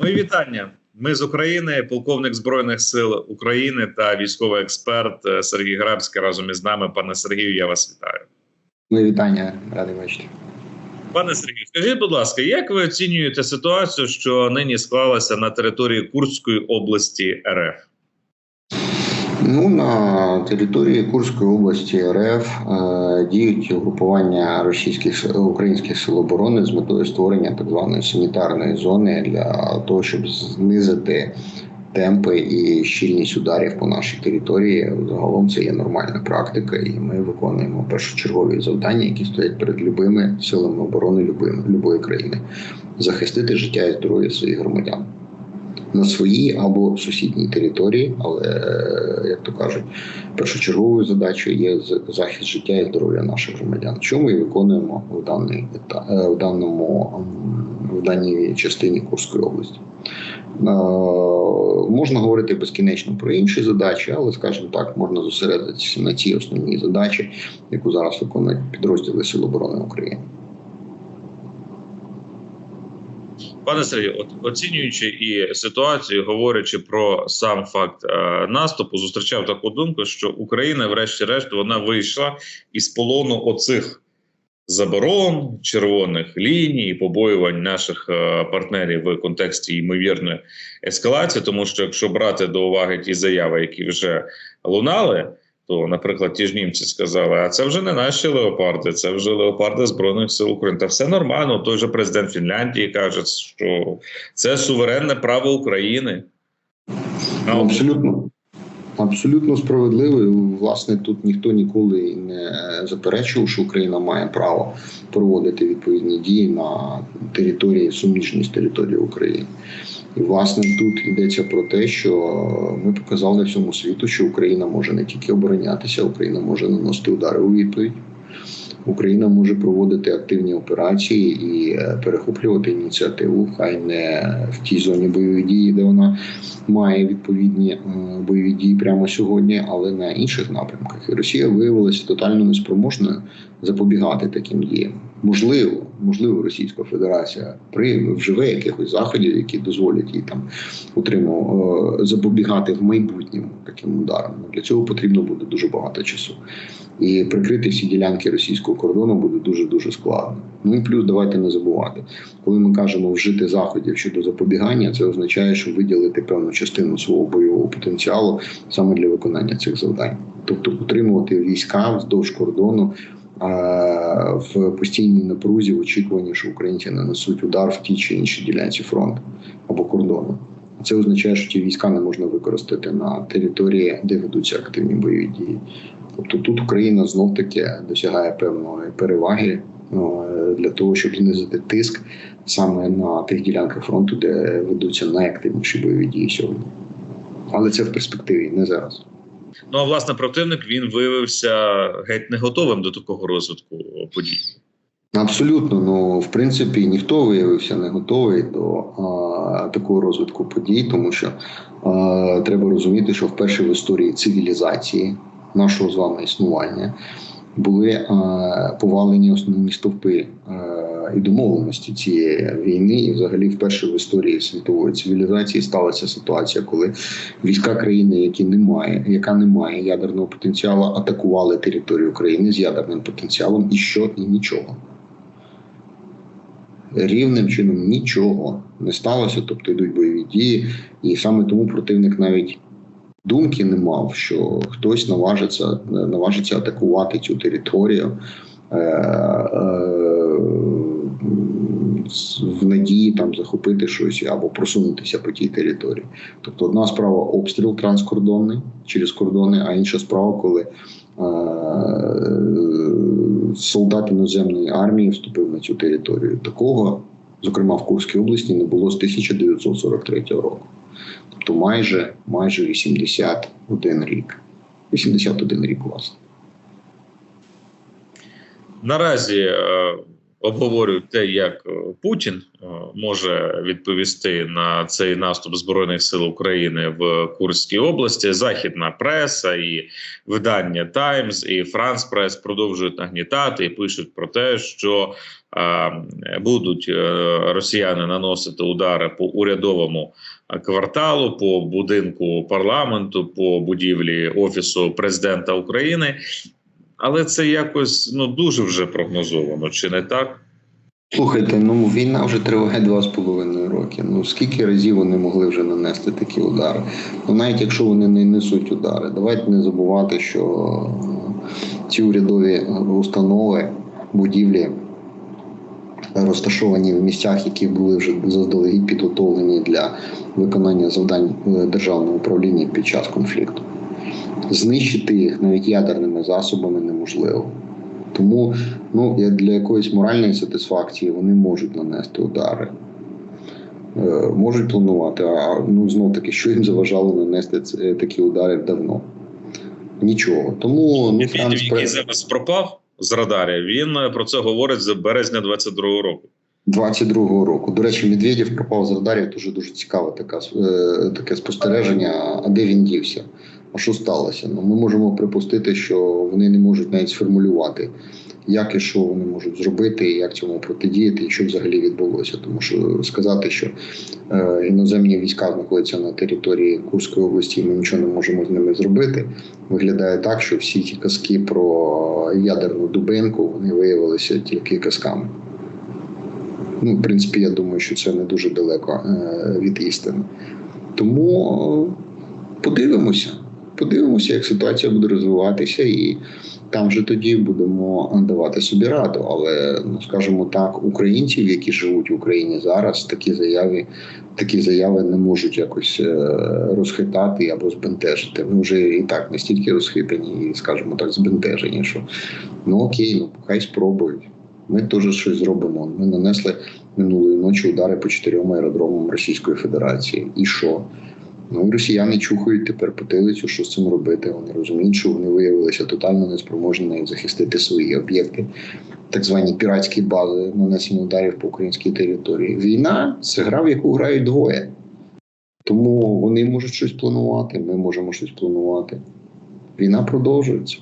Мої вітання. Ми з України, полковник збройних сил України та військовий експерт е, Сергій Грабський разом із нами. Пане Сергію, я вас вітаю. Мої вітання, радий бачити. Пане Сергію, скажіть, будь ласка, як ви оцінюєте ситуацію, що нині склалася на території Курської області РФ? Ну на території Курської області РФ е, діють угрупування російських українських сил оборони з метою створення так званої санітарної зони для того, щоб знизити темпи і щільність ударів по нашій території. Загалом це є нормальна практика, і ми виконуємо першочергові завдання, які стоять перед любими силами оборони любої країни захистити життя і здоров'я своїх громадян на своїй або сусідній території, але як то кажуть, першочерговою задачою є захист життя і здоров'я наших громадян. Що ми виконуємо в даний в даному в даній частині Курської області? Можна говорити безкінечно про інші задачі, але скажімо так, можна зосередитися на цій основній задачі, яку зараз виконують підрозділи Сил оборони України. Пане Сергію, оцінюючи і ситуацію, говорячи про сам факт е, наступу, зустрічав таку думку, що Україна, врешті-решт, вона вийшла із полону оцих заборон, червоних ліній, побоювань наших е, партнерів в контексті ймовірної ескалації, тому що якщо брати до уваги ті заяви, які вже лунали то, наприклад, ті ж німці сказали, а це вже не наші леопарди, це вже леопарди Збройних сил України. Та все нормально. Той же президент Фінляндії каже, що це суверенне право України. Абсолютно. Абсолютно справедливий. Власне, тут ніхто ніколи не заперечував, що Україна має право проводити відповідні дії на території суміжній з території України. І власне тут йдеться про те, що ми показали всьому світу, що Україна може не тільки оборонятися, Україна може наносити удари у відповідь. Україна може проводити активні операції і е, перехоплювати ініціативу, хай не в тій зоні бойових дії, де вона має відповідні бойові дії прямо сьогодні, але на інших напрямках. І Росія виявилася тотально неспроможною запобігати таким діям. Можливо, можливо, Російська Федерація прийме вживе якихось заходів, які дозволять їй там утримав е, запобігати в майбутньому таким ударам. Для цього потрібно буде дуже багато часу. І прикрити всі ділянки російського кордону буде дуже дуже складно. Ну і плюс давайте не забувати, коли ми кажемо вжити заходів щодо запобігання, це означає, що виділити певну частину свого бойового потенціалу саме для виконання цих завдань, тобто утримувати війська вздовж кордону в постійній напрузі в очікуванні, що українці нанесуть удар в тій чи іншій ділянці фронту або кордону. Це означає, що ті війська не можна використати на території, де ведуться активні бойові дії. Тобто тут Україна знов таки досягає певної переваги ну, для того, щоб знизити тиск саме на тих ділянках фронту, де ведуться найактивніші бойові дії сьогодні. Але це в перспективі, не зараз. Ну а власне противник він виявився геть не готовим до такого розвитку подій. Абсолютно, ну в принципі ніхто виявився не готовий до а, такого розвитку подій, тому що а, треба розуміти, що вперше в історії цивілізації нашого з вами існування були а, повалені основні стовпи а, і домовленості цієї війни, і взагалі вперше в історії світової цивілізації сталася ситуація, коли війська країни, які немає, яка не має ядерного потенціалу, атакували територію України з ядерним потенціалом, і що? І нічого. Рівним чином нічого не сталося, тобто йдуть бойові дії, і саме тому противник навіть думки не мав, що хтось наважиться наважиться атакувати цю територію. Е, е, в надії там захопити щось або просунутися по тій території. Тобто, одна справа обстріл транскордонний через кордони, а інша справа, коли е, солдат іноземної армії вступив на цю територію. Такого, зокрема в Курській області, не було з 1943 року. Тобто майже майже 81 рік. 81 рік власне. Наразі е, обговорюють те, як е, Путін е, може відповісти на цей наступ збройних сил України в Курській області. Західна преса і видання Таймс і Франс Прес продовжують нагнітати і пишуть про те, що будуть росіяни наносити удари по урядовому кварталу, по будинку парламенту, по будівлі офісу президента України. Але це якось ну дуже вже прогнозовано, чи не так? Слухайте, ну війна вже триває два з половиною роки. Ну скільки разів вони могли вже нанести такі удари? Ну навіть якщо вони не несуть удари, давайте не забувати, що ці урядові установи, будівлі розташовані в місцях, які були вже заздалегідь підготовлені для виконання завдань е, державного управління під час конфлікту. Знищити їх навіть ядерними засобами неможливо. Тому ну, для якоїсь моральної сатисфакції вони можуть нанести удари. Е, можуть планувати, а ну знов таки, що їм заважало нанести ц- такі удари давно? Нічого. Тому ну, Франц який зараз пропав з радарів, він е, про це говорить з березня 22-го року. 22-го року. До речі, Медведєв пропав з радарів. Дуже дуже цікаве така, е, таке спостереження. А де він дівся? А що сталося? Ну, ми можемо припустити, що вони не можуть навіть сформулювати, як і що вони можуть зробити, і як цьому протидіяти, і що взагалі відбулося. Тому що сказати, що е, іноземні війська знаходяться на території Курської області, і ми нічого не можемо з ними зробити. Виглядає так, що всі ті казки про ядерну дубинку вони виявилися тільки казками. Ну, в принципі, я думаю, що це не дуже далеко е, від істини. Тому подивимося. Подивимося, як ситуація буде розвиватися, і там вже тоді будемо давати собі раду. Але ну скажімо так, українців, які живуть в Україні зараз, такі заяви, такі заяви не можуть якось е, розхитати або збентежити. Ми вже і так настільки розхитані, і скажімо так, збентежені, що ну окей, ну хай спробують. Ми теж щось зробимо. Ми нанесли минулої ночі удари по чотирьом аеродромам Російської Федерації. І що? Ну росіяни чухають тепер потилицю, що з цим робити. Вони розуміють, що вони виявилися тотально неспроможні захистити свої об'єкти, так звані піратські бази нанесення ударів по українській території. Війна це гра, в яку грають двоє. Тому вони можуть щось планувати, ми можемо щось планувати. Війна продовжується.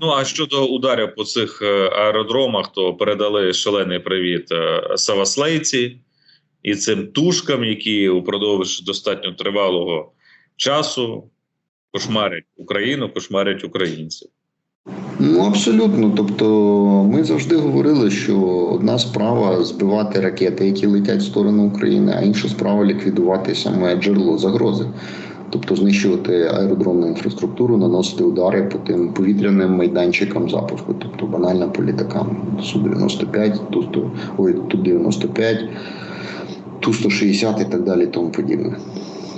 Ну а щодо ударів по цих е, аеродромах, то передали шалений привіт е, Саваслейці і цим тушкам, які упродовж достатньо тривалого часу кошмарять Україну, кошмарять українців. Ну абсолютно. Тобто, ми завжди говорили, що одна справа збивати ракети, які летять в сторону України, а інша справа ліквідувати саме джерело загрози. Тобто знищувати аеродромну інфраструктуру, наносити удари по тим повітряним майданчикам запуску, тобто банально по літакам Су-95, Ту-100, ой, Ту-95, Ту-160 і так далі, і тому подібне.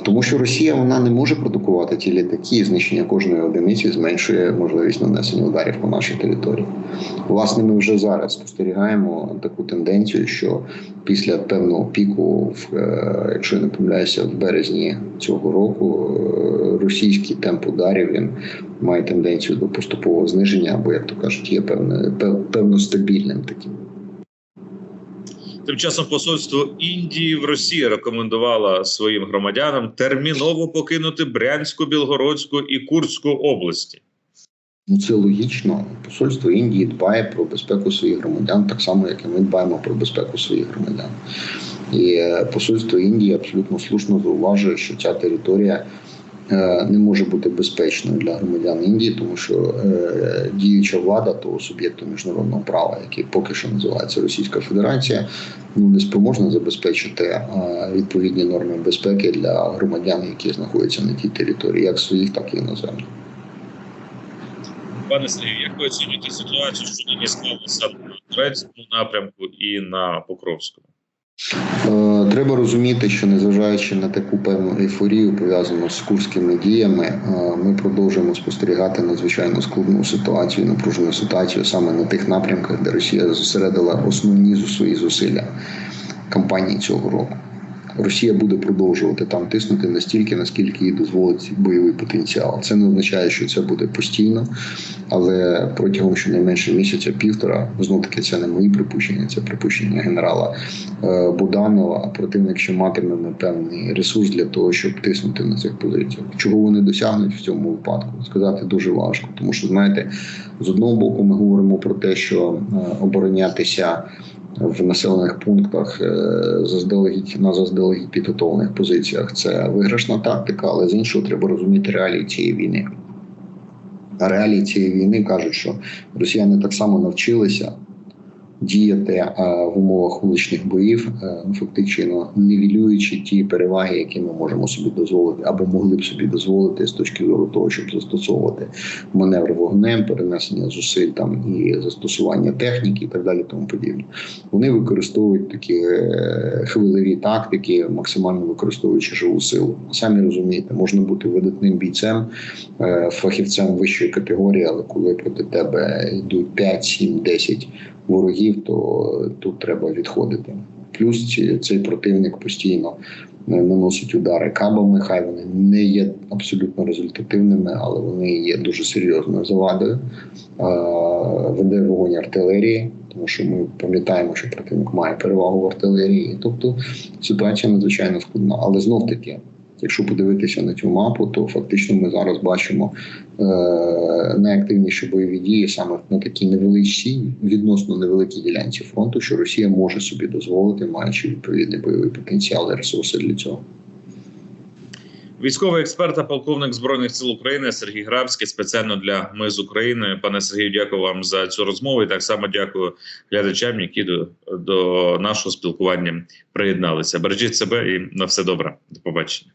Тому що Росія вона не може продукувати ті літаки, і знищення кожної одиниці зменшує можливість нанесення ударів по нашій території. Власне, ми вже зараз спостерігаємо таку тенденцію, що після певного піку, е, якщо я не помиляюся, в березні цього року е, російський темп ударів він має тенденцію до поступового зниження, або як то кажуть, є певне пев- певно стабільним таким. Тим часом посольство Індії в Росії рекомендувало своїм громадянам терміново покинути Брянську, Білгородську і Курську області. Ну це логічно. Посольство Індії дбає про безпеку своїх громадян, так само як і ми дбаємо про безпеку своїх громадян. І е, посольство Індії абсолютно слушно зауважує, що ця територія не може бути безпечною для громадян Індії, тому що е, діюча влада того суб'єкту міжнародного права, який поки що називається Російська Федерація, ну не спроможна забезпечити е, відповідні норми безпеки для громадян, які знаходяться на тій території, як своїх, так і іноземних. Пане Сергію, як ви оцінюєте ситуацію, що нині склалося на Турецькому напрямку і на Покровському? Е, Треба розуміти, що незважаючи на таку певну ейфорію, пов'язану з курськими діями, е, ми продовжуємо спостерігати надзвичайно складну ситуацію, напружену ситуацію саме на тих напрямках, де Росія зосередила основні свої зусилля кампанії цього року. Росія буде продовжувати там тиснути настільки, наскільки їй дозволить бойовий потенціал. Це не означає, що це буде постійно, але протягом щонайменше місяця півтора знов таки це не мої припущення, це припущення генерала е, Буданова. Противник ще матиме певний ресурс для того, щоб тиснути на цих позиціях. Чого вони досягнуть в цьому випадку? Сказати дуже важко, тому що знаєте, з одного боку ми говоримо про те, що е, оборонятися в населених пунктах е, заздалегідь на заздалегідь підготовлених позиціях це виграшна тактика, але з іншого треба розуміти реалії цієї війни. А реалії цієї війни кажуть, що росіяни так само навчилися діяти е, в умовах вуличних боїв, е, фактично нівелюючи ті переваги, які ми можемо собі дозволити або могли б собі дозволити з точки зору того, щоб застосовувати маневр вогнем, перенесення зусиль там і застосування техніки, і так далі, тому подібне. Вони використовують такі е, хвилеві тактики, максимально використовуючи живу силу. Самі розумієте, можна бути видатним бійцем, фахівцем вищої категорії, але коли проти тебе йдуть 5, 7, 10 ворогів, то тут треба відходити. Плюс цей противник постійно е, наносить удари кабами. Хай вони не є абсолютно результативними, але вони є дуже серйозною завадою. Е, Веде вогонь артилерії, тому що ми пам'ятаємо, що противник має перевагу в артилерії. Тобто ситуація надзвичайно складна. Але знов таки, якщо подивитися на цю мапу, то фактично ми зараз бачимо е, найактивніші бойові дії саме на такій невеличкій, відносно невеликій ділянці фронту, що Росія може собі дозволити, маючи відповідний бойовий потенціал і ресурси для цього. Військовий експерт та полковник збройних сил України Сергій Грабський спеціально для ми з України. Пане Сергію, дякую вам за цю розмову. І так само дякую глядачам, які до, до нашого спілкування приєдналися. Бережіть себе і на все добре. До побачення.